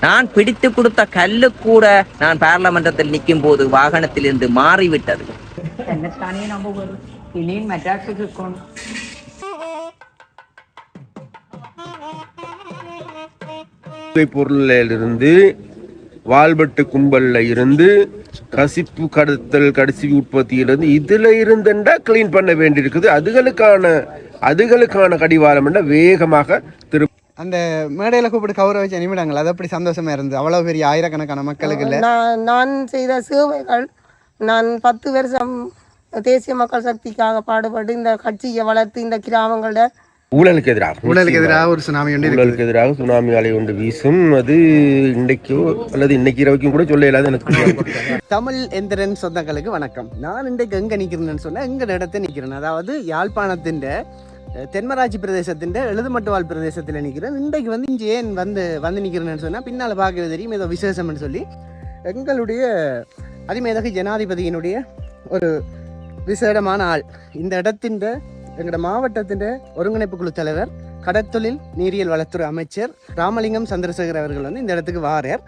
நான் பிடித்து கொடுத்த கல்லு கூட நான் பாராளுமன்றத்தில் நிற்கும் போது வாகனத்தில் இருந்து மாறிவிட்டது பொருளிலிருந்து வால்பட்டு கும்பல்ல இருந்து கசிப்பு கடத்தல் கடைசி உற்பத்தியிலிருந்து இதுல இருந்துண்டா கிளீன் பண்ண வேண்டியிருக்குது. அதுகளுக்கான அதுகளுக்கான கடிவாரம் வேகமாக திரு அந்த மேடையில் கூப்பிட்டு கௌரவிச்ச நிமிடங்கள். அது அப்படி சந்தோஷமா இருந்தது? அவ்வளோ பெரிய ஆயிரக்கணக்கான மக்களுக்கு இல்லை? நான் நான் செய்த சேவைகள் நான் பத்து வருஷம் தேசிய மக்கள் சக்திக்காக பாடுபட்டு இந்த கட்சியை வளர்த்து இந்த கிராமங்கள ஊழலுக்கு எதிராக ஊழலுக்கு எதிராக ஒரு சுனாமி ஒன்று இருக்கு ஊழலுக்கு எதிராக சுனாமி அலை ஒன்று வீசும். அது இன்றைக்கோ அல்லது இன்னைக்கு இரவுக்கும் கூட சொல்ல இயலாது எனக்கு. தமிழ் எந்திரன் சொந்தங்களுக்கு வணக்கம். நான் இன்றைக்கு எங்கே நிற்கிறேன்னு சொன்னால் எங்கள் இடத்த நிற்கிறேன் அதாவது யாழ்ப்பாணத்தின் தென்மராட்சி பிரதேசத்தின் எழுதுமட்டுவாழ் பிரதேசத்தில் நிற்கிறேன் இன்றைக்கு வந்து இங்கே ஏன் வந்து வந்து நிற்கிறேன்னு சொன்னால் பின்னால் பார்க்கவே தெரியும் ஏதோ விசேஷம்னு சொல்லி. எங்களுடைய அதிமேதக ஜனாதிபதியினுடைய ஒரு விசேடமான ஆள். இந்த இடத்தின் எங்களோட மாவட்டத்தின் ஒருங்கிணைப்பு குழு தலைவர் கடற்தொழில் நீரியல் வளத்துறை அமைச்சர் ராமலிங்கம் சந்திரசேகர் அவர்கள் வந்து இந்த இடத்துக்கு வாரார்.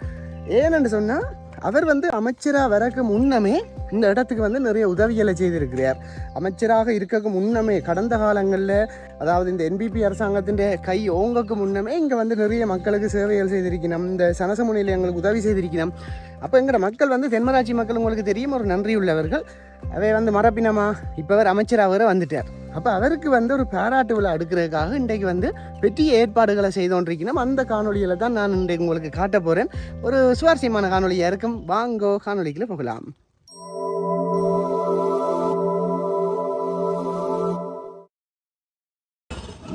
ஏன்னு சொன்னால் அவர் வந்து அமைச்சராக வரக்கு முன்னமே இந்த இடத்துக்கு வந்து நிறைய உதவிகளை செய்திருக்கிறார். அமைச்சராக இருக்கக்கு முன்னமே கடந்த காலங்களில் அதாவது இந்த என்பிபி அரசாங்கத்தின் கை ஓங்கக்கு முன்னமே இங்கே வந்து நிறைய மக்களுக்கு சேவைகள் செய்திருக்கணும். இந்த சனசமுனையில் எங்களுக்கு உதவி செய்திருக்கணும். அப்போ எங்களோட மக்கள் வந்து தென்மராட்சி மக்கள் உங்களுக்கு தெரியும் ஒரு நன்றி உள்ளவர்கள் அவை வந்து மரப்பினமா இப்போ அவர் அமைச்சராக வந்துட்டார். அப்போ அவருக்கு வந்து ஒரு பாராட்டு விழா எடுக்கிறதுக்காக இன்றைக்கு வந்து பெரிய ஏற்பாடுகளை செய்தோன்றிருக்கணும். அந்த காணொலியில் தான் நான் இன்றைக்கு உங்களுக்கு காட்ட போகிறேன் ஒரு சுவாரஸ்யமான காணொலியாக இருக்கும். வாங்கோ காணொலிக்குள்ள போகலாம்.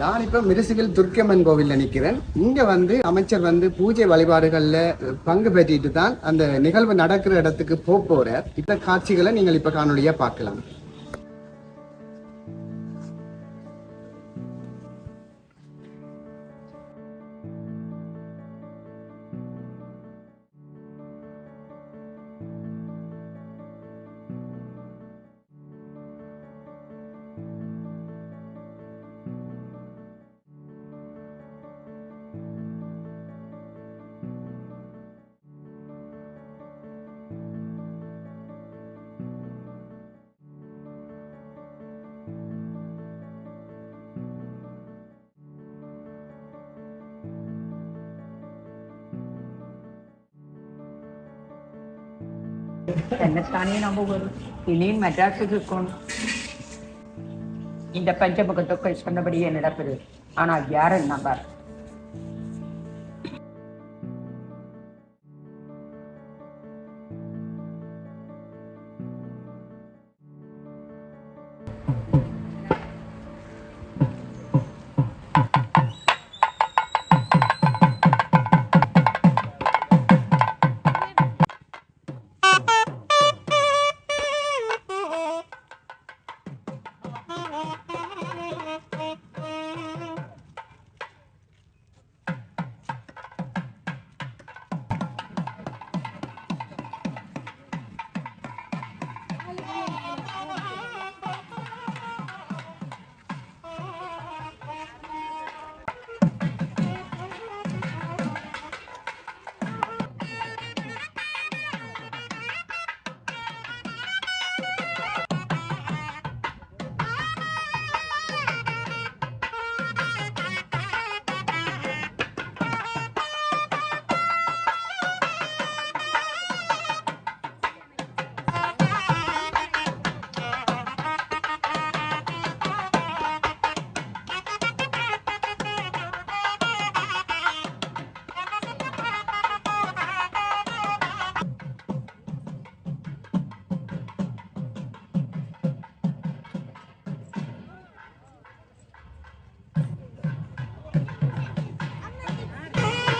நான் இப்போ மிருசுவில் துர்க்கம்மன் கோவிலில் நிற்கிறேன் இங்கே வந்து அமைச்சர் வந்து பூஜை வழிபாடுகளில் பங்கு பெற்றிட்டு தான் அந்த நிகழ்வு நடக்கிற இடத்துக்கு போக போகிறார் இந்த காட்சிகளை நீங்கள் இப்போ காணொலியாக பார்க்கலாம். തന്നെത്താനേ നമ്മ വരും ഇനിയും മറ്റാൾക്ക് കിട്ടണം இந்த பஞ்சமுகத்துக்கு சொன்னபடியே நடக்குது ஆனால் யாரும் நம்பார்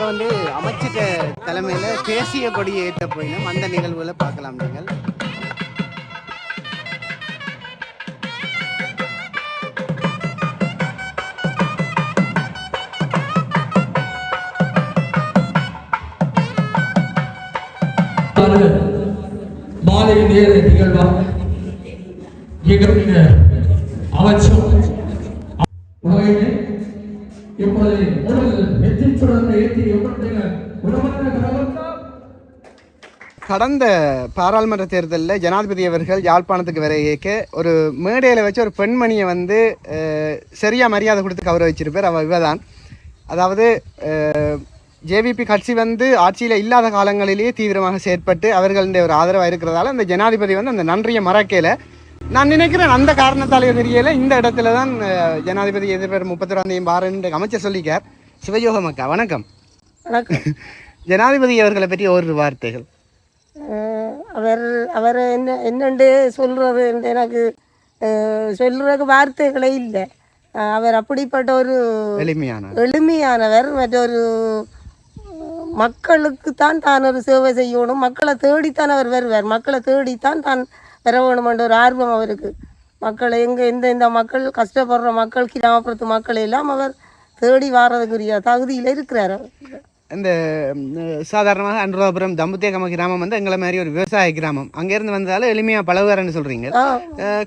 வந்து அமைச்சிட்ட தலைமையில் தேசிய கொடியை ஏற்ற போயினும் அந்த நிகழ்வுகளை பார்க்கலாம் நீங்கள். மாலை நேர நிகழ்வாக எங்களுடைய கடந்த பாராளுமன்ற தேர்தலில் ஜனாதிபதி அவர்கள் யாழ்ப்பாணத்துக்கு வர கேட்க ஒரு மேடையில் வச்சு ஒரு பெண்மணியை வந்து அஹ், சரியா மரியாதை கொடுத்து கௌரவிச்சிருப்பார். அவ இவதான் அதாவது ஜேவிபி கட்சி வந்து ஆட்சியில் இல்லாத காலங்களிலேயே தீவிரமாக செயற்பட்டு அவர்களுடைய ஒரு ஆதரவாக இருக்கிறதால அந்த ஜனாதிபதி வந்து அந்த நன்றியை மறக்கல நான் நினைக்கிறேன் அந்த காரணத்தாலே தெரியல இந்த இடத்துல தான் ஜனாதிபதி எதிர்வர் முப்பத்தி தேதி பாருன்னு அமைச்சர் சொல்லிக்கார். சிவயோகம் அக்கா வணக்கம். வணக்கம். ஜனாதிபதி அவர்களை பற்றி ஒரு வார்த்தைகள். அவர் அவர் என்ன என்னண்டு சொல்கிறது எனக்கு அஹ் சொல்றதுக்கு வார்த்தைகளே இல்லை. அவர் அப்படிப்பட்ட ஒரு எளிமையான எளிமையானவர். மற்றொரு மக்களுக்கு தான் தான் ஒரு சேவை செய்யணும். மக்களை தேடித்தான் அவர் வருவார். மக்களை தேடித்தான் தான் வேணுமென்ற ஒரு ஆர்வம் அவருக்கு. மக்களை எங்கே எந்த இந்த மக்கள் கஷ்டப்படுற மக்கள் கிராமப்புறத்து மக்கள் எல்லாம் அவர் தேடி வாரதுக்குரிய தகுதியில் இருக்கிறார் அவர். இந்த சாதாரணமாக அனுராபுரம் தம்புத்தேகம கிராமம் வந்து எங்களை மாதிரி ஒரு விவசாய கிராமம். அங்கேருந்து வந்ததால எளிமையாக பழகுவார்னு சொல்கிறீங்க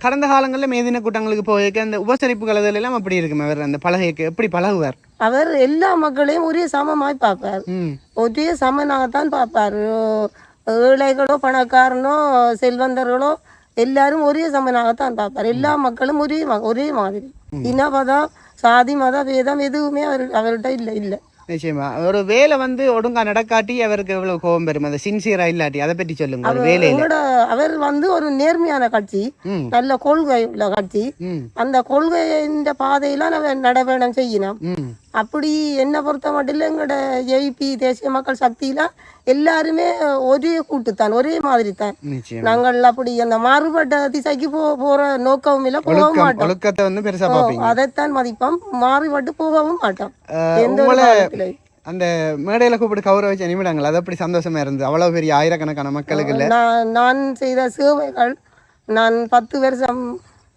கடந்த காலங்களில் மேதின கூட்டங்களுக்கு போயிருக்க அந்த உபசரிப்புகள் அதில் எல்லாம் அப்படி இருக்கும் அவர் அந்த பழகைக்கு எப்படி பழகுவார்? அவர் எல்லா மக்களையும் ஒரே சமமாய் பார்ப்பார். ஒரே சமனாகத்தான் பார்ப்பார். ஏழைகளோ பணக்காரனோ செல்வந்தர்களோ எல்லாரும் ஒரே சமனாகத்தான் பார்ப்பார். எல்லா மக்களும் ஒரே ஒரே மாதிரி. இன மதம் சாதி மத பேதம் எதுவுமே அவர் அவர்கிட்ட இல்லை இல்லை. நிச்சயமா. ஒரு வேலை வந்து ஒழுங்கா நடக்காட்டி அவருக்கு எவ்வளவு கோபம் பெறும் அந்த சின்சியரா இல்லாட்டி அதை பற்றி சொல்லுங்க ஒரு வேலையில. அவர் வந்து ஒரு நேர்மையான கட்சி. நல்ல கொள்கை உள்ள கட்சி. அந்த கொள்கையின் பாதையில நம்ம நடவேணம் செய்யணும். அப்படி என்னை பொறுத்த மட்டும் எங்களோட ஜேபி தேசிய மக்கள் சக்தியில எல்லாருமே ஒரே கூட்டுத்தான் ஒரே மாதிரி தான் நாங்கள் அப்படி அந்த மாறுபட்ட திசைக்கு போ போற நோக்கமும் இல்லை போகவும் மாட்டோம். அதைத்தான் மதிப்போம் மாறுபட்டு போகவும் மாட்டோம். எந்த ஒரு. அந்த மேடையில கூப்பிட்டு கௌரவிச்ச நிமிடங்கள் அது அப்படி சந்தோஷமா இருந்தது? அவ்வளவு பெரிய ஆயிரக்கணக்கான மக்களுக்கு இல்ல? நான் நான் செய்த சேவைகள் நான் பத்து வருஷம்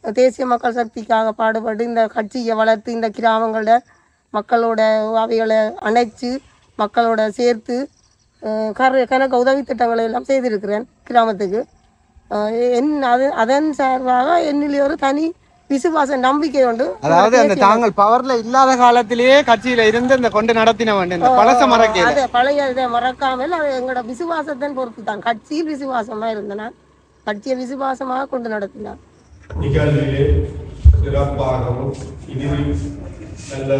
தேசிய மக்கள் சக்திக்காக பாடுபட்டு இந்த கட்சியை வளர்த்து இந்த கிராமங்கள மக்களோட அவைகளை அணைச்சு மக்களோட சேர்த்து கர கணக்கு உதவி திட்டங்களை எல்லாம் செய்திருக்கிறேன் கிராமத்துக்கு. என் அது அதன் சார்பாக என்னிலே ஒரு தனி விசுவாச நம்பிக்கை உண்டு. அதாவது அந்த தாங்கள் பவர்ல இல்லாத காலத்திலேயே கட்சியில இருந்து இந்த கொண்டு நடத்தின வேண்டும் இந்த பழச மறக்கல அதை பழைய இதை மறக்காமல் அது எங்களோட விசுவாசத்தின் பொறுத்து தான். கட்சியில் விசுவாசமா இருந்தனர் கட்சியை விசுவாசமாக கொண்டு நடத்தினார். நிகழ்விலே சிறப்பாகவும் இனியும் நல்ல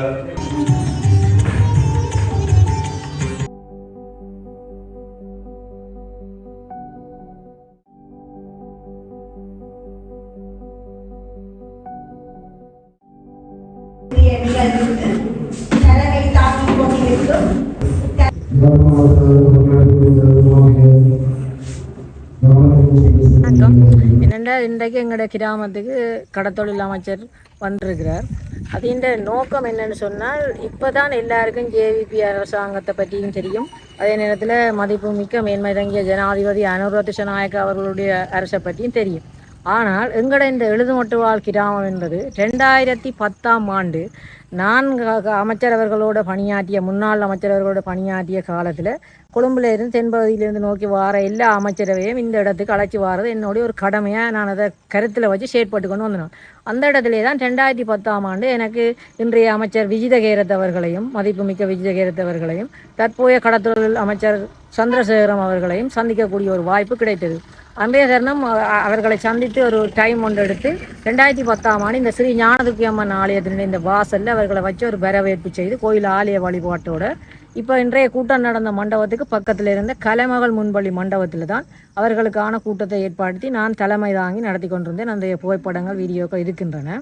வணக்கம். என்னென்னா இன்றைக்கு எங்களோட கிராமத்துக்கு கடத்தொழில் அமைச்சர் வந்திருக்கிறார். அதிண்ட நோக்கம் என்னன்னு சொன்னால் இப்போ தான் எல்லாருக்கும் ஜேவிபி அரசாங்கத்தை பற்றியும் தெரியும். அதே நேரத்தில் மதிப்புமிக்க மேன்மை தங்கிய ஜனாதிபதி அனுரத் நாயக் அவர்களுடைய அரசை பற்றியும் தெரியும். ஆனால் எங்களோட இந்த எழுதுமட்டுவாழ் கிராமம் என்பது ரெண்டாயிரத்தி பத்தாம் ஆண்டு நான் அமைச்சரவர்களோட பணியாற்றிய முன்னாள் அமைச்சரவர்களோட பணியாற்றிய காலத்தில் கொழும்புலேருந்து தென்பகுதியிலேருந்து தென்பகுதியிலிருந்து நோக்கி வார எல்லா அமைச்சரவையும் இந்த இடத்துக்கு அழைச்சி வாரது என்னுடைய ஒரு கடமையாக நான் அதை கருத்தில் வச்சு செயற்பட்டு கொண்டு வந்தேன். அந்த இடத்திலே தான் ரெண்டாயிரத்தி பத்தாம் ஆண்டு எனக்கு இன்றைய அமைச்சர் விஜிதகேரத் அவர்களையும் மதிப்புமிக்க விஜிதகேரத் அவர்களையும் தற்போதைய கடத்தொழில் அமைச்சர் சந்திரசேகரம் அவர்களையும் சந்திக்கக்கூடிய ஒரு வாய்ப்பு கிடைத்தது. அன்றைய தருணம் அவர்களை சந்தித்து ஒரு டைம் ஒன்று எடுத்து ரெண்டாயிரத்தி பத்தாம் ஆண்டு இந்த ஸ்ரீ ஞானதுக்கி அம்மன் ஆலயத்தினுடைய இந்த வாசலில் அவர்களை வச்சு ஒரு வரவேற்பு செய்து கோயில் ஆலய வழிபாட்டோட இப்போ இன்றைய கூட்டம் நடந்த மண்டபத்துக்கு பக்கத்தில் இருந்த கலைமகள் முன்பள்ளி மண்டபத்தில் தான் அவர்களுக்கான கூட்டத்தை ஏற்படுத்தி நான் தலைமை தாங்கி நடத்தி கொண்டிருந்தேன். அந்த புகைப்படங்கள் வீடியோக்கள் இருக்கின்றன.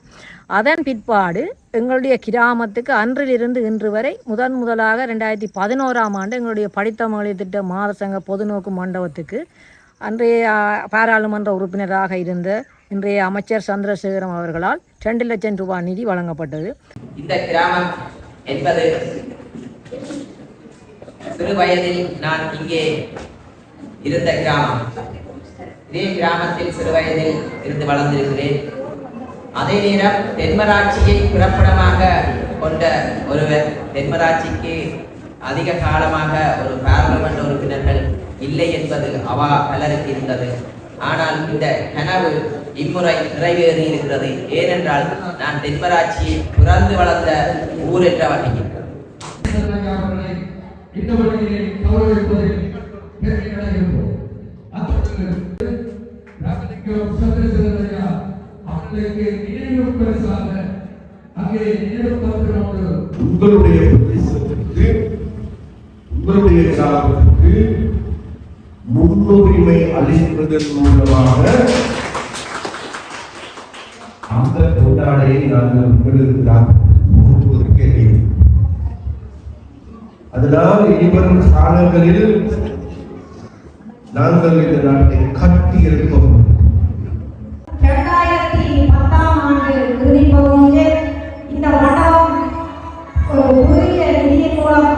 அதன் பிற்பாடு எங்களுடைய கிராமத்துக்கு அன்றிலிருந்து இன்று வரை முதன் முதலாக ரெண்டாயிரத்தி பதினோராம் ஆண்டு எங்களுடைய படித்த மகளிர் திட்ட மாத சங்க பொதுநோக்கு மண்டபத்துக்கு அன்றைய பாராளுமன்ற உறுப்பினராக இருந்த இன்றைய அமைச்சர் சந்திரசேகரம் அவர்களால் ரெண்டு லட்சம் ரூபாய் நிதி வழங்கப்பட்டது. இந்த கிராமம் என்பது சிறு வயதில் நான் இங்கே இருந்த கிராமம். இதே கிராமத்தில் சிறு வயதில் இருந்து வளர்ந்திருக்கிறேன். அதே நேரம் தென்மராட்சியை பிறப்பிடமாக கொண்ட ஒருவர் தென்மராட்சிக்கு அதிக காலமாக ஒரு பாராளுமன்ற உறுப்பினர்கள் இல்லை என்பது அவா பலருக்கு இருந்தது. ஆனால் இந்த கனவு இம்முறை நிறைவேறி இருக்கிறது ஏனென்றால் நான் தென்மராட்சியை பிறந்து வளர்ந்த ஊரற்ற வகையில். இந்த வழியிலே தவறு பெருமை அடைகின்றோம் அத்தோடு சந்திரசேகரையா அவர்களுக்கு நினைவு பரிசாக அங்கே நினைவு பத்திரம் உங்களுடைய பிரதேசத்திற்கு உங்களுடைய கிராமத்திற்கு முன்னுரிமை அளிப்பதன் மூலமாக அந்த கொண்டாடையை நாங்கள் உங்களுக்கு அதனால் இனிவரும் காலங்களில் நாங்கள் இந்த நாட்டை கட்டி எழுப்போம் இரண்டாயிரத்தி பத்தாம் ஆண்டு இறுதி பகுதியில் இந்த மண்டபம் ஒரு புதிய நிதியின் மூலம்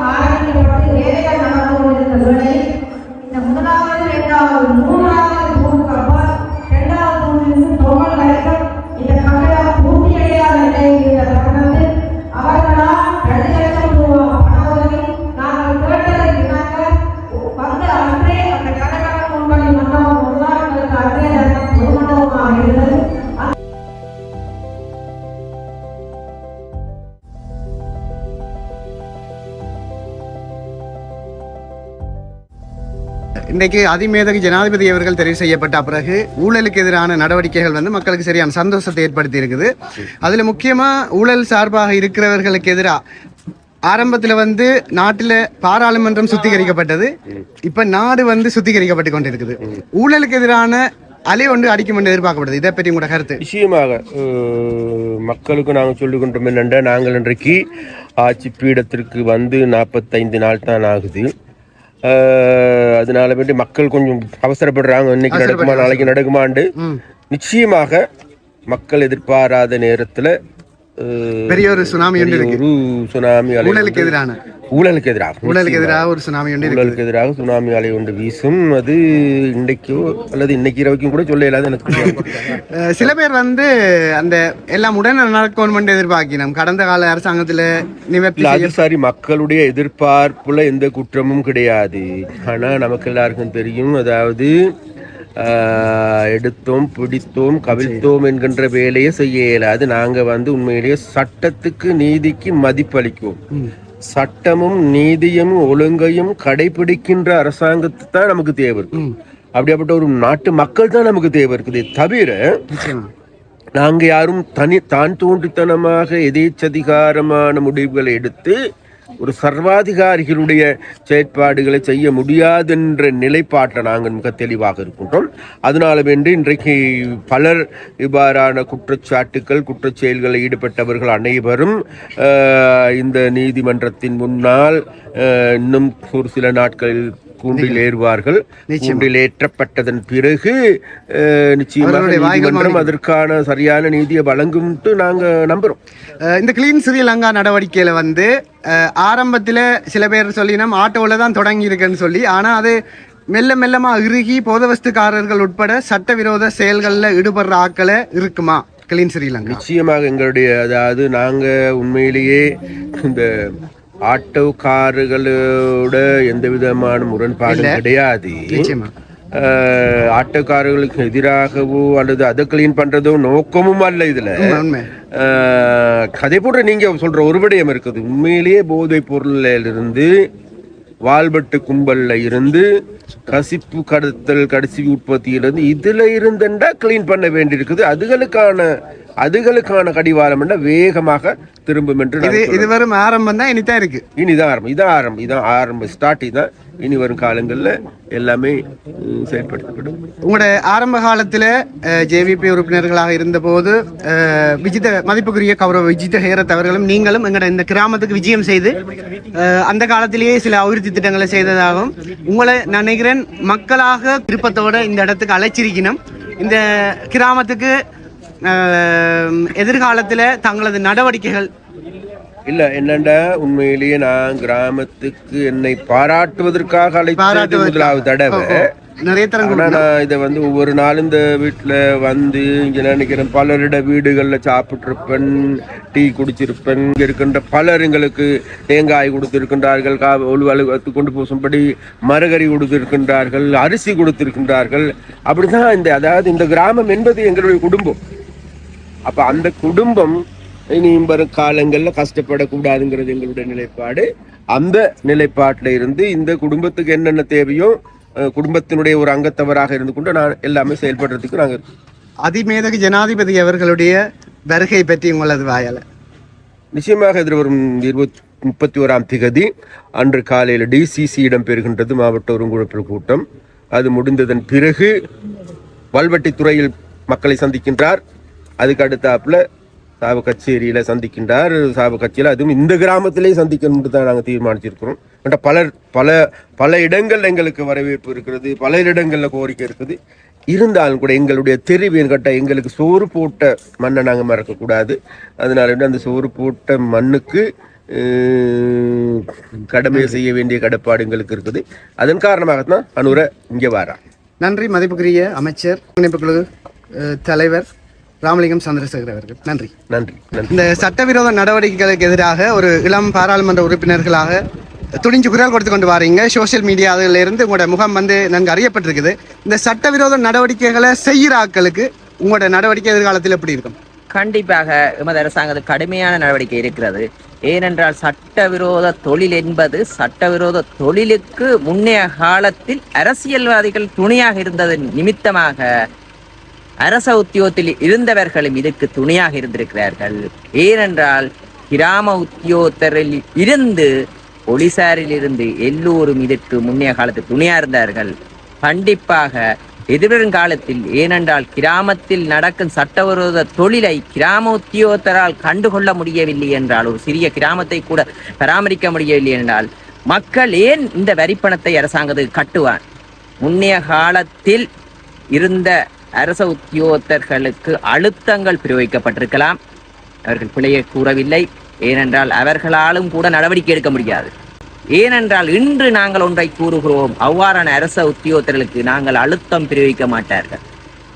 இன்றைக்கு அதிமேதகு ஜனாதிபதி அவர்கள் தெரிவு செய்யப்பட்ட பிறகு ஊழலுக்கு எதிரான நடவடிக்கைகள் வந்து மக்களுக்கு சரியான சந்தோஷத்தை ஏற்படுத்தி இருக்குது அதில் முக்கியமாக ஊழல் சார்பாக இருக்கிறவர்களுக்கு எதிராக ஆரம்பத்தில் வந்து நாட்டில் பாராளுமன்றம் சுத்திகரிக்கப்பட்டது. இப்போ நாடு வந்து சுத்திகரிக்கப்பட்டு கொண்டிருக்குது. ஊழலுக்கு எதிரான அலை ஒன்று அடிக்கும் என்று எதிர்பார்க்கப்படுது. இதை பற்றி உங்களோட கருத்து? நிச்சயமாக மக்களுக்கு நாங்கள் சொல்லிக்கொண்டோம் என்னென்ற நாங்கள் இன்றைக்கு ஆட்சி பீடத்திற்கு வந்து நாற்பத்தைந்து நாள் தான் ஆகுது. அதனால வேண்டி மக்கள் கொஞ்சம் அவசரப்படுறாங்க. இன்னைக்கு நடக்குமா நாளைக்கு நடக்குமாண்டு நிச்சயமாக மக்கள் எதிர்பாராத நேரத்தில் பெரிய ஒரு சுனாமி ஒன்று இருக்கு. சுனாமி அலை ஊழலுக்கு எதிரான. ஊழலுக்கு எதிராக ஊழலுக்கு எதிராக ஒரு சுனாமி ஒன்று ஊழலுக்கு எதிராக சுனாமி அலை ஒன்று வீசும். அது இன்றைக்கோ அல்லது இன்னைக்கு இரவுக்கும் கூட சொல்ல இயலாது எனக்கு சில பேர் வந்து அந்த எல்லாம் உடனே நடக்கணும் எதிர்பார்க்கணும் கடந்த கால அரசாங்கத்தில் நிவர்த்தி அது சரி மக்களுடைய எதிர்பார்ப்புல எந்த குற்றமும் கிடையாது. ஆனா நமக்கு எல்லாருக்கும் தெரியும். அதாவது எடுத்தோம் பிடித்தோம் கவிழ்த்தோம் என்கின்ற வேலையை செய்ய இயலாது. நாங்க வந்து உண்மையிலேயே சட்டத்துக்கு நீதிக்கு மதிப்பளிக்குவோம். சட்டமும் நீதியும் ஒழுங்கையும் கடைபிடிக்கின்ற அரசாங்கத்து தான் நமக்கு தேவை இருக்கு. அப்படியாப்பட்ட ஒரு நாட்டு மக்கள் தான் நமக்கு தேவை இருக்குது தவிர நிச்சயமா. நாங்க யாரும் தனி தான் தோன்றித்தனமாக எதேச்சதிகாரமான முடிவுகளை எடுத்து ஒரு சர்வாதிகாரிகளுடைய செயற்பாடுகளை செய்ய முடியாதென்ற நிலைப்பாட்டை நாங்கள் மிக தெளிவாக இருக்கின்றோம். அதனால வேண்டி இன்றைக்கு பலர் இவ்வாறான குற்றச்சாட்டுக்கள் குற்றச் செயல்களில் ஈடுபட்டவர்கள் அனைவரும் இந்த நீதிமன்றத்தின் முன்னால் இன்னும் ஒரு சில நாட்களில் கூண்டில் ஏறுவார்கள். கூண்டில் ஏற்றப்பட்டதன் பிறகு நிச்சயமாக நீதிமன்றம் அதற்கான சரியான நீதியை வழங்கும்ட்டு நாங்க நம்புறோம். அஹ் இந்த கிளீன் ஸ்ரீலங்கா நடவடிக்கையில வந்து ஆரம்பத்துல சில பேர் சொல்லினோம் ஆட்டோவில் தான் தொடங்கி இருக்குன்னு சொல்லி ஆனா அது மெல்ல மெல்லமா இறுகி போதவஸ்துக்காரர்கள் உட்பட சட்டவிரோத செயல்களில் ஈடுபடுற ஆட்களை இருக்குமா கிளீன் ஸ்ரீலங்கா நிச்சயமாக எங்களுடைய அதாவது நாங்க உண்மையிலேயே இந்த ஆட்டோக்காரர்களோட எந்த விதமான முரண்பாடும் கிடையாது. ஆட்டோக்காரர்களுக்கு எதிராகவோ அல்லது அதை கிளீன் பண்றதோ நோக்கமும் அல்ல இதுல. அதே போன்ற நீங்க சொல்ற ஒரு விடயம் இருக்குது. உண்மையிலேயே போதைப் பொருள்ல இருந்து வால்பட்டு கும்பல்ல இருந்து கசிப்பு கடத்தல் கடைசி உற்பத்தியிலிருந்து இதுல இருந்துண்டா கிளீன் பண்ண வேண்டியிருக்குது. அதுகளுக்கான அதுகளுக்கான கடிவாளம் வேகமாக திரும்பும் என்று இது இது. வெறும் ஆரம்பம் தான் இனிதான் இருக்கு. இனிதான் ஆரம்பம் இதான் ஆரம்பம் இதான் ஆரம்பம் ஸ்டார்ட் இதான் இனி வரும் காலங்கள்ல எல்லாமே செயல்படுத்தப்படும். உங்களோட ஆரம்ப காலத்தில் ஜேவிபி உறுப்பினர்களாக இருந்தபோது விஜித மதிப்புக்குரிய கௌரவ விஜித ஹேரத் அவர்களும் நீங்களும் எங்களோட இந்த கிராமத்துக்கு விஜயம் செய்து அந்த காலத்திலேயே சில அபிவிருத்தி திட்டங்களை செய்ததாகவும் உங்களை நான் நினைக்கிறேன் மக்களாக விருப்பத்தோட இந்த இடத்துக்கு அழைச்சிருக்கணும். இந்த கிராமத்துக்கு எதிர்காலத்தில் தங்களது நடவடிக்கைகள் இல்ல என்னண்டா உண்மையிலேயே நான் கிராமத்துக்கு என்னை பாராட்டுவதற்காக பாராட்டுவதற்காக. முதலாவது தடவை. நிறைய. நான் இதை வந்து ஒவ்வொரு நாளும் இந்த வீட்டில் வந்து இங்கே நினைக்கிறேன் பலரிட வீடுகளில் சாப்பிட்டிருப்பேன் டீ குடிச்சிருப்பேன் இங்கே இருக்கின்ற பலர் எங்களுக்கு தேங்காய் கொடுத்திருக்கின்றார்கள் கா ஒழு அலுவலகத்துக்கு கொண்டு போகும்படி மரகரி கொடுத்திருக்கின்றார்கள் அரிசி கொடுத்திருக்கின்றார்கள் அப்படிதான் இந்த அதாவது இந்த கிராமம் என்பது எங்களுடைய குடும்பம் அப்ப அந்த குடும்பம் இனியும் வரும் காலங்களில் கஷ்டப்படக்கூடாதுங்கிறது எங்களுடைய நிலைப்பாடு. அந்த நிலைப்பாட்டில் இருந்து இந்த குடும்பத்துக்கு என்னென்ன தேவையோ குடும்பத்தினுடைய ஒரு அங்கத்தவராக இருந்து கொண்டு நான் எல்லாமே செயல்படுறதுக்கு நாங்கள் அதிமேதகு ஜனாதிபதி அவர்களுடைய வருகை பற்றி உங்களது வாயால. நிச்சயமாக எதிர்வரும் இருபத்தி முப்பத்தி ஓராம் திகதி அன்று காலையில் டிசிசி இடம்பெறுகின்றது மாவட்ட ஒருங்குழுப்பு கூட்டம். அது முடிந்ததன் பிறகு வல்வெட்டித்துறையில் மக்களை சந்திக்கின்றார். அதுக்கு அடுத்தாப்புல சாவு கச்சேரியில சந்திக்கின்றார். சாப கட்சியில் அதுவும் இந்த கிராமத்திலேயே சந்திக்கணும்னு தான் நாங்கள் தீர்மானிச்சிருக்கிறோம். பலர் பல பல இடங்கள் எங்களுக்கு வரவேற்பு இருக்கிறது பல இடங்களில் கோரிக்கை இருக்குது. இருந்தாலும் கூட எங்களுடைய தெரிவு கட்ட எங்களுக்கு சோறு போட்ட மண்ணை நாங்கள் மறக்கக்கூடாது. அதனால வந்து அந்த சோறு போட்ட மண்ணுக்கு கடமை செய்ய வேண்டிய கடப்பாடு எங்களுக்கு இருக்குது. அதன் காரணமாகத்தான் அனுர இங்கே வாரா. நன்றி மதிப்புக்குரிய அமைச்சர் இணைப்புக்குழு தலைவர். ராமலிங்கம் சந்திரசேகர் அவர்கள். நன்றி. நன்றி. இந்த சட்டவிரோத நடவடிக்கைகளுக்கு எதிராக ஒரு இளம் பாராளுமன்ற உறுப்பினர்களாக துணிஞ்சு குரல் கொடுத்து கொண்டு வாரீங்க. சோஷியல் மீடியாவில இருந்து உங்களோட முகம் வந்து நன்கு அறியப்பட்டிருக்குது. இந்த சட்டவிரோத நடவடிக்கைகளை செய்கிற ஆட்களுக்கு உங்களோட நடவடிக்கை எதிர்காலத்தில் எப்படி இருக்கும்? கண்டிப்பாக எமது அரசாங்கத்தில் கடுமையான நடவடிக்கை இருக்கிறது. ஏனென்றால் சட்டவிரோத தொழில் என்பது சட்டவிரோத தொழிலுக்கு முன்னைய காலத்தில் அரசியல்வாதிகள் துணையாக இருந்ததன் நிமித்தமாக அரச உத்தியோகத்தில் இருந்தவர்களும் இதற்கு துணையாக இருந்திருக்கிறார்கள். ஏனென்றால் கிராம உத்தியோகத்தரில் இருந்து போலீசாரில் இருந்து எல்லோரும் இதற்கு முன்னைய காலத்தில் துணையா இருந்தார்கள். கண்டிப்பாக எதிர்வரும் காலத்தில் ஏனென்றால் கிராமத்தில் நடக்கும் சட்டவிரோத தொழிலை கிராம உத்தியோகத்தரால் கண்டுகொள்ள முடியவில்லை என்றால் ஒரு சிறிய கிராமத்தை கூட பராமரிக்க முடியவில்லை என்றால் மக்கள் ஏன் இந்த வரிப்பணத்தை அரசாங்கத்துக்கு கட்டுவான் முன்னைய காலத்தில் இருந்த அரச உத்தியோகத்தர்களுக்கு அழுத்தங்கள் பிரயோகிக்கப்பட்டிருக்கலாம். அவர்கள் பிழையை கூறவில்லை. ஏனென்றால் அவர்களாலும் கூட நடவடிக்கை எடுக்க முடியாது. ஏனென்றால் இன்று நாங்கள் ஒன்றை கூறுகிறோம். அவ்வாறான அரச உத்தியோகத்தர்களுக்கு நாங்கள் அழுத்தம் பிரயோகிக்க மாட்டார்கள்.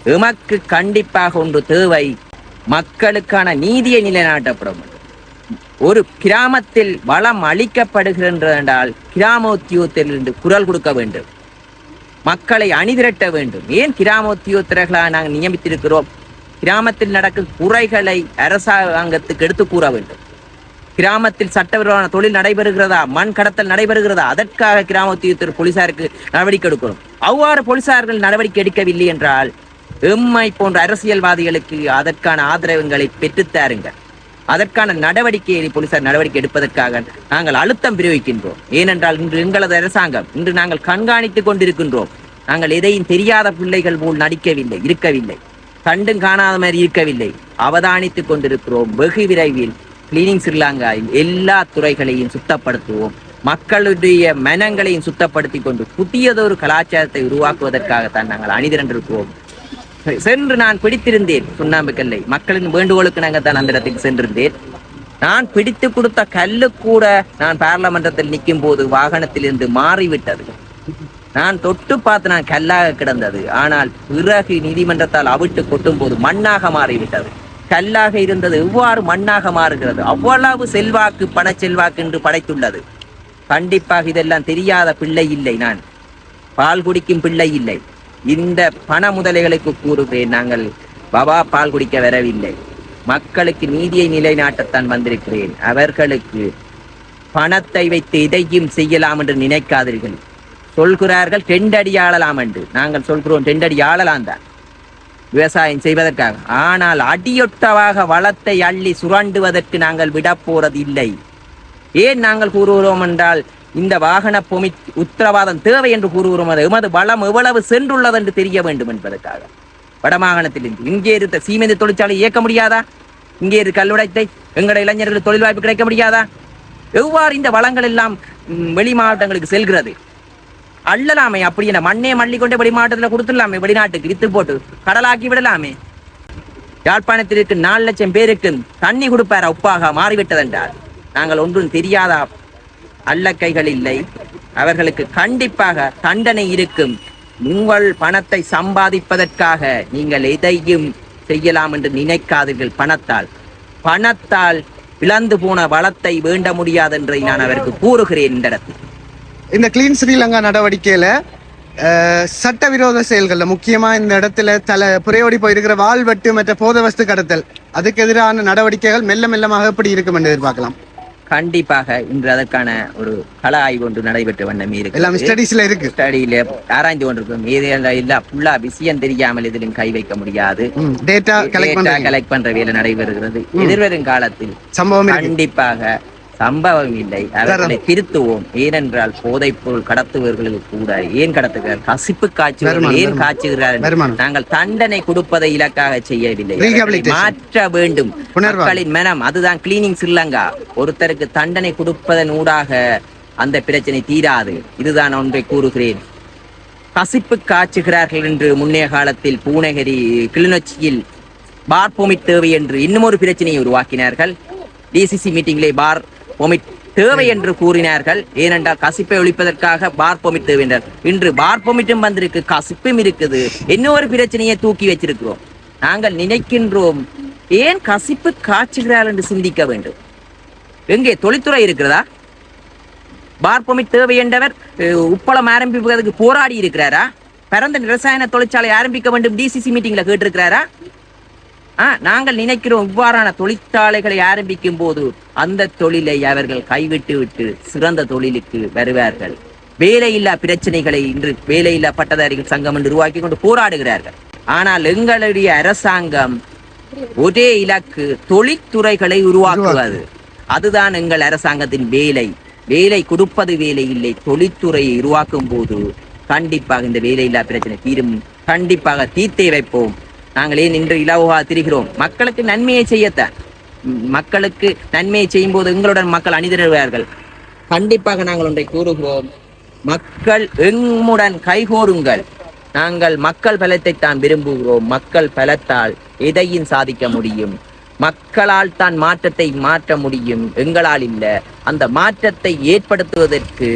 எமக்கு கண்டிப்பாக ஒன்று தேவை. மக்களுக்கான நீதியை நிலைநாட்டப்படும். ஒரு கிராமத்தில் வளம் அளிக்கப்படுகின்றது என்றால் கிராம உத்தியோகத்திலிருந்து குரல் கொடுக்க வேண்டும். மக்களை அணிதிரட்ட வேண்டும். ஏன் கிராம உத்தியோகத்தர்களாக நாங்கள் நியமித்திருக்கிறோம்? கிராமத்தில் நடக்கும் குறைகளை அரசாங்கத்துக்கு எடுத்து கூற வேண்டும். கிராமத்தில் சட்டவிரோத தொழில் நடைபெறுகிறதா? மண் கடத்தல் நடைபெறுகிறதா? அதற்காக கிராம உத்தியோகத்தர் போலீசாருக்கு நடவடிக்கை எடுக்கணும். அவ்வாறு போலீசார்கள் நடவடிக்கை எடுக்கவில்லை என்றால் எம்மை போன்ற அரசியல்வாதிகளுக்கு அதற்கான ஆதரவுகளை பெற்றுத்தாருங்கள் அதற்கான நடவடிக்கையை போலீசார் நடவடிக்கை எடுப்பதற்காக நாங்கள் அழுத்தம் பிரயோகிக்கின்றோம் ஏனென்றால் இன்று எங்களது அரசாங்கம் இன்று நாங்கள் கண்காணித்துக் கொண்டிருக்கின்றோம். நாங்கள் எதையும் தெரியாத பிள்ளைகள் போல் நடிக்கவில்லை இருக்கவில்லை. கண்டும் காணாத மாதிரி இருக்கவில்லை. அவதானித்துக் கொண்டிருக்கிறோம். வெகு விரைவில் கிளீனிங் ஸ்ரீலங்காவில் எல்லா துறைகளையும் சுத்தப்படுத்துவோம். மக்களுடைய மனங்களையும் சுத்தப்படுத்தி கொண்டு புதியதொரு கலாச்சாரத்தை உருவாக்குவதற்காகத்தான் நாங்கள் அணிதிரண்டிருக்கிறோம். சென்று நான் பிடித்திருந்தேன். சுண்ணாம்பு கல்லை. மக்களின் வேண்டுகோளுக்கு நாங்கள் தான் அந்த இடத்துக்கு சென்றிருந்தேன். நான் பிடித்து கொடுத்த கல்லு கூட நான் பாராளுமன்றத்தில் நிற்கும் போது வாகனத்திலிருந்து மாறிவிட்டது. நான் தொட்டு பார்த்து நான் கல்லாக கிடந்தது. ஆனால் பிறகு நீதிமன்றத்தால் அவிட்டு கொட்டும் போது மண்ணாக மாறிவிட்டது. கல்லாக இருந்தது எவ்வாறு மண்ணாக மாறுகிறது? அவ்வளவு செல்வாக்கு பண செல்வாக்கு என்று படைத்துள்ளது. கண்டிப்பாக இதெல்லாம் தெரியாத பிள்ளை இல்லை நான். பால் குடிக்கும் பிள்ளை இல்லை. இந்த பண முதலைகளுக்கு கூறுகிறேன். நாங்கள் பவா பால் குடிக்க வரவில்லை. மக்களுக்கு நீதியை நிலைநாட்டத்தான் வந்திருக்கிறேன். அவர்களுக்கு பணத்தை வைத்து இதையும் செய்யலாம் என்று நினைக்காதீர்கள். சொல்கிறார்கள் டெண்டடி ஆளலாம் என்று. நாங்கள் சொல்கிறோம் டெண்டடி ஆளலாம் தான். விவசாயம் செய்வதற்காக. ஆனால் அடியொட்டவாக வளத்தை அள்ளி சுரண்டுவதற்கு நாங்கள் விட போறது இல்லை ஏன் நாங்கள் கூறுகிறோம் என்றால் இந்த வாகன பொமி உத்தரவாதம் தேவை என்று கூறுகிறோம். அது எமது வளம் எவ்வளவு சென்றுள்ளது என்று தெரிய வேண்டும் என்பதற்காக. வடமாகாணத்திலிருந்து இங்கே இருந்த சீமெந்த தொழிற்சாலை இயக்க முடியாதா? இங்கே இரு கல்லுடைத்தை எங்களுடைய இளைஞர்களுக்கு தொழில் வாய்ப்பு கிடைக்க முடியாதா? எவ்வாறு இந்த வளங்கள் எல்லாம் வெளி மாவட்டங்களுக்கு செல்கிறது? அள்ளலாமே அப்படி என்ன மண்ணே மல்லி கொண்டு வெளி மாவட்டத்தில் கொடுத்துடலாமே வெளிநாட்டுக்கு வித்து போட்டு கடலாக்கி விடலாமே. யாழ்ப்பாணத்திற்கு நாலு லட்சம் பேருக்கு தண்ணி கொடுப்பாரா? உப்பாக மாறிவிட்டதென்றால். நாங்கள் ஒன்றும் தெரியாதா? அல்லக்கைகள் இல்லை. அவர்களுக்கு கண்டிப்பாக தண்டனை இருக்கும். உங்கள் பணத்தை சம்பாதிப்பதற்காக நீங்கள் எதையும் செய்யலாம் என்று நினைக்காதீர்கள் பணத்தால். பணத்தால் இழந்து போன வளத்தை வேண்ட முடியாது நான் அவருக்கு கூறுகிறேன் இந்த இடத்தில். இந்த கிளீன் ஸ்ரீலங்கா நடவடிக்கையில சட்டவிரோத செயல்களில் முக்கியமா இந்த இடத்துல தலை புறையோடி போயிருக்கிற வாழ்வெட்டு மற்ற போதவஸ்து கடத்தல் அதுக்கு எதிரான நடவடிக்கைகள் மெல்ல மெல்லமாக எப்படி இருக்கும் என்று எதிர்பார்க்கலாம். கண்டிப்பாக இன்று அதற்கான ஒரு கள ஆய்வு ஒன்று நடைபெற்ற வண்ணமே எல்லாம் இருக்கு ஸ்டடீஸ்ல இருக்கு. ஸ்டடியில ஆராய்ந்து கொண்டிருக்கும். இது இல்ல ஃபுல்லா விஷயம் தெரியாமல் இதிலும் கை வைக்க முடியாது. டேட்டா கலெக்ட் பண்ற வேலை நடைபெறுகிறது. எதிர்வரும் காலத்தில் சம்பவம் கண்டிப்பாக சம்பவம் இல்லை அவர்களை திருத்துவோம். ஏனென்றால் போதைப் பொருள் கடத்துபவர்களுக்கு கூட ஏன் கடத்துகிறார்? கசிப்பு காய்ச்சுவர்கள் ஏன். காய்ச்சுகிறார்கள். நாங்கள் தண்டனை கொடுப்பதை இலக்காக செய்யவில்லை. மாற்ற வேண்டும். மக்களின் மனம் அதுதான் கிளீனிங் ஸ்ரீலங்கா ஒருத்தருக்கு தண்டனை கொடுப்பதன் ஊடாக அந்த பிரச்சனை தீராது. இதுதான் ஒன்றை கூறுகிறேன். கசிப்பு காய்ச்சுகிறார்கள் என்று முன்னைய காலத்தில் பூனகிரி கிளிநொச்சியில் பார் பொமிட் தேவை என்று இன்னும் ஒரு பிரச்சனையை உருவாக்கினார்கள். டிசிசி மீட்டிங்கிலே பார் பொமிட் தேவை என்று கூறினார்கள். ஏனென்றால் கசிப்பை ஒழிப்பதற்காக பார் பொமிட் தேவை என்றார் இன்று பார் பொமிட்டும் வந்திருக்கு கசிப்பும் இருக்குது. இன்னொரு பிரச்சனையை தூக்கி வச்சிருக்கிறோம்? நாங்கள் நினைக்கின்றோம் ஏன் கசிப்பு காய்ச்சுகிறார்கள் என்று சிந்திக்க வேண்டும்? எங்கே? தொழில்துறை இருக்கிறதா? பார் பொமிட் தேவை என்றவர் உப்பளம் ஆரம்பிப்பதற்கு போராடி இருக்கிறாரா? பரந்த ரசாயன தொழிற்சாலை ஆரம்பிக்க வேண்டும் டிசிசி மீட்டிங்ல கேட்டிருக்கிறாரா? நாங்கள் நினைக்கிறோம் இவ்வாறான தொழிற்சாலைகளை ஆரம்பிக்கும் போது அந்த தொழிலை அவர்கள் கைவிட்டு விட்டு சிறந்த தொழிலுக்கு வருவார்கள். வேலையில்லா பிரச்சனைகளை இன்று வேலையில்லா பட்டதாரிகள் சங்கம் என்று உருவாக்கி கொண்டு போராடுகிறார்கள். ஆனால் எங்களுடைய அரசாங்கம் ஒரே இலக்கு தொழிற்துறைகளை உருவாக்குவது. அதுதான் எங்கள் அரசாங்கத்தின் வேலை. வேலை கொடுப்பது வேலை இல்லை. தொழிற்துறையை உருவாக்கும் போது கண்டிப்பாக இந்த வேலையில்லா பிரச்சனை தீரும். கண்டிப்பாக தீர்த்தே வைப்போம். நாங்களே நின்று இலவுகா திரிகிறோம். மக்களுக்கு நன்மையை செய்யத்தான் மக்களுக்கு நன்மையை செய்யும் போது எங்களுடன் மக்கள் அணிதிருவார்கள் கண்டிப்பாக நாங்கள் ஒன்றை கூறுகிறோம். மக்கள் எம்முடன் கைகோருங்கள். நாங்கள் மக்கள் பலத்தை தான் விரும்புகிறோம். மக்கள் பலத்தால் எதையும் சாதிக்க முடியும். மக்களால் தான் மாற்றத்தை மாற்ற முடியும். எங்களால் இல்ல. அந்த மாற்றத்தை ஏற்படுத்துவதற்கு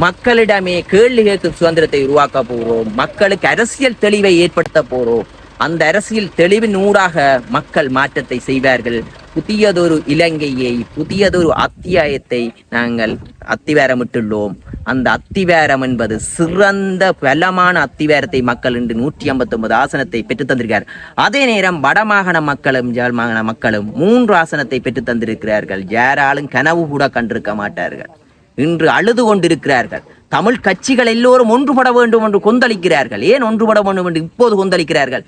மக்களிடமே கேள்வி கேட்கும் சுதந்திரத்தை உருவாக்க போகிறோம். மக்களுக்கு அரசியல் தெளிவை ஏற்படுத்த போறோம் அந்த அரசியல் தெளிவின் ஊடாக மக்கள் மாற்றத்தை செய்வார்கள். புதியதொரு இலங்கையை புதியதொரு அத்தியாயத்தை நாங்கள் அத்திவாரமிட்டுள்ளோம். அந்த அத்திவாரம் என்பது சிறந்த பலமான அத்திவாரத்தை மக்கள் இன்று நூற்றி ஐம்பத்தி ஒன்பது ஆசனத்தை பெற்று தந்திருக்கிறார். அதே நேரம் வடமாகாண மக்களும் ஜாழ் மாகாண மக்களும் மூன்று ஆசனத்தை பெற்று தந்திருக்கிறார்கள். யாராலும் கனவு கூட கண்டிருக்க மாட்டார்கள். இன்று அழுது கொண்டிருக்கிறார்கள். தமிழ் கட்சிகள் எல்லோரும் ஒன்றுபட வேண்டும் என்று கொந்தளிக்கிறார்கள். ஏன் ஒன்றுபட வேண்டும் என்று இப்போது கொந்தளிக்கிறார்கள்?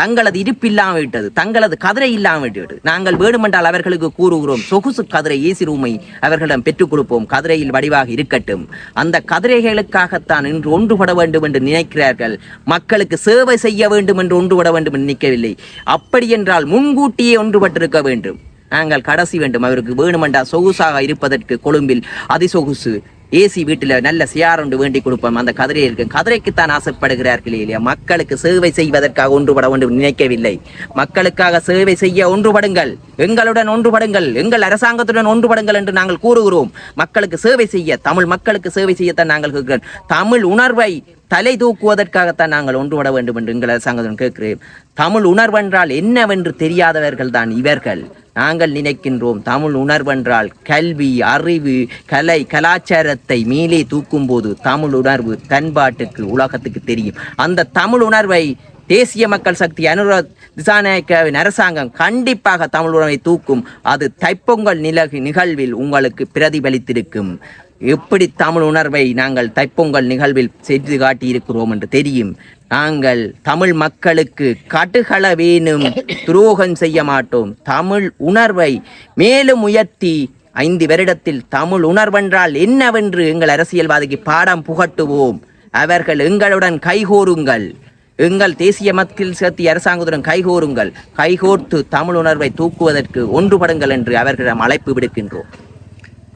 தங்களது இருப்பு இல்லாமல் விட்டது. தங்களது கதிரை இல்லாமல் விட்டது நாங்கள் வேடுமென்றால் அவர்களுக்கு கூறுகிறோம் சொகுசு கதிரை ஏசி ரூமை அவர்களிடம் பெற்றுக் கொடுப்போம். கதிரையில் வடிவாக இருக்கட்டும். அந்த கதிரைகளுக்காகத்தான் இன்று ஒன்றுபட வேண்டும் என்று நினைக்கிறார்கள். மக்களுக்கு சேவை செய்ய வேண்டும் என்று ஒன்றுபட வேண்டும் என்று நினைக்கவில்லை. அப்படி என்றால் முன்கூட்டியே ஒன்றுபட்டிருக்க வேண்டும். நாங்கள் கடைசி வேண்டும். அவருக்கு வேணுமென்றா சொகுசாக இருப்பதற்கு கொழும்பில் அதிசொகுசு ஏசி வீட்டில் நல்ல சியார் ஒன்று வேண்டி கொடுப்போம். அந்த கதிரை இருக்கு. கதிரைக்குத்தான் ஆசைப்படுகிறார்கள் இல்லையா? மக்களுக்கு சேவை செய்வதற்காக ஒன்றுபட வேண்டும் நினைக்கவில்லை. மக்களுக்காக சேவை செய்ய ஒன்றுபடுங்கள். எங்களுடன் ஒன்றுபடுங்கள். எங்கள் அரசாங்கத்துடன் ஒன்றுபடுங்கள் என்று நாங்கள் கூறுகிறோம். மக்களுக்கு சேவை செய்ய தமிழ் மக்களுக்கு சேவை செய்யத்தான் நாங்கள் கேட்கிறோம். தமிழ் உணர்வை தலை தூக்குவதற்காகத்தான் நாங்கள் ஒன்றுபட வேண்டும் என்று எங்களை அரசாங்கத்துடன் கேட்கிறேன். தமிழ் உணர்வென்றால் என்னவென்று தெரியாதவர்கள் தான் இவர்கள். நாங்கள் நினைக்கின்றோம் தமிழ் உணர்வென்றால் கல்வி அறிவு கலை கலாச்சாரத்தை மேலே தூக்கும்போது தமிழ் உணர்வு தன்பாட்டுக்கு உலகத்துக்கு தெரியும். அந்த தமிழ் உணர்வை தேசிய மக்கள் சக்தி அனுர திசாநாயக்காவின் அரசாங்கம் கண்டிப்பாக தமிழ் உணர்வை தூக்கும். அது தைப்பொங்கல் நிலகு நிகழ்வில் உங்களுக்கு பிரதிபலித்திருக்கும். எப்படி தமிழ் உணர்வை நாங்கள் தைப்பொங்கல் நிகழ்வில் செய்து காட்டியிருக்கிறோம் என்று தெரியும். நாங்கள் தமிழ் மக்களுக்கு கட்டுகளவேனும் துரோகம் செய்ய மாட்டோம். தமிழ் உணர்வை மேலும் உயர்த்தி ஐந்து வருடத்தில் தமிழ் உணர்வென்றால் என்னவென்று எங்கள் அரசியல்வாதிக்கு பாடம் புகட்டுவோம். அவர்கள் எங்களுடன் கைகோருங்கள். எங்கள் தேசிய மக்கள் சேர்த்தி அரசாங்கத்துடன் கைகோருங்கள். கைகோர்த்து தமிழ் உணர்வை தூக்குவதற்கு ஒன்றுபடுங்கள் என்று அவர்களிடம் அழைப்பு விடுக்கின்றோம்.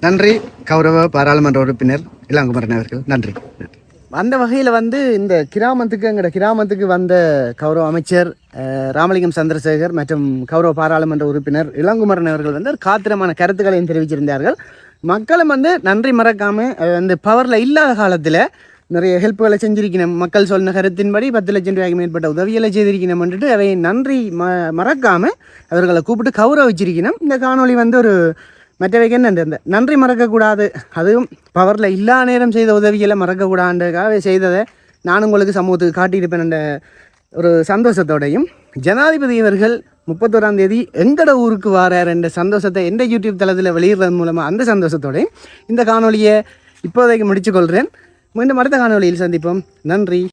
நன்றி. கௌரவ பாராளுமன்ற உறுப்பினர் இளங்குமரன் அவர்கள். நன்றி. அந்த வகையில் வந்து இந்த கிராமத்துக்கு எங்களோட கிராமத்துக்கு வந்த கௌரவ அமைச்சர் ராமலிங்கம் சந்திரசேகர் மற்றும் கௌரவ பாராளுமன்ற உறுப்பினர் இளங்குமரன் அவர்கள் வந்து ஒரு காத்திரமான கருத்துக்களையும் தெரிவிச்சிருந்தார்கள். மக்களும் வந்து நன்றி மறக்காமல் அந்த பவரில் இல்லாத காலத்தில் நிறைய ஹெல்ப்புகளை செஞ்சிருக்கணும். மக்கள் சொன்ன கருத்தின்படி பத்து லட்சம் ரூபாய்க்கு மேற்பட்ட உதவிகளை செய்திருக்கணும்ன்ட்டு அவை நன்றி ம மறக்காமல் அவர்களை கூப்பிட்டு கௌரவிச்சிருக்கணும். இந்த காணொளி வந்து ஒரு மற்றவைக்கு என்ன இந்த நன்றி மறக்கக்கூடாது. அதுவும் பவரில் இல்லா நேரம் செய்த உதவிகளை மறக்கக்கூடாதுக்காக செய்ததை நான் உங்களுக்கு சமூகத்துக்கு காட்டியிருப்பேன் என்ற ஒரு சந்தோஷத்தோடையும் ஜனாதிபதி அவர்கள் முப்பத்தோராம் தேதி எங்கட ஊருக்கு வாரார் என்ற சந்தோஷத்தை எந்த யூடியூப் தளத்தில் வெளியிடுறது மூலமாக அந்த சந்தோஷத்தோடையும் இந்த காணொளியை இப்போதைக்கு முடிச்சுக்கொள்கிறேன். மீண்டும் அடுத்த காணொளியில் சந்திப்போம். நன்றி.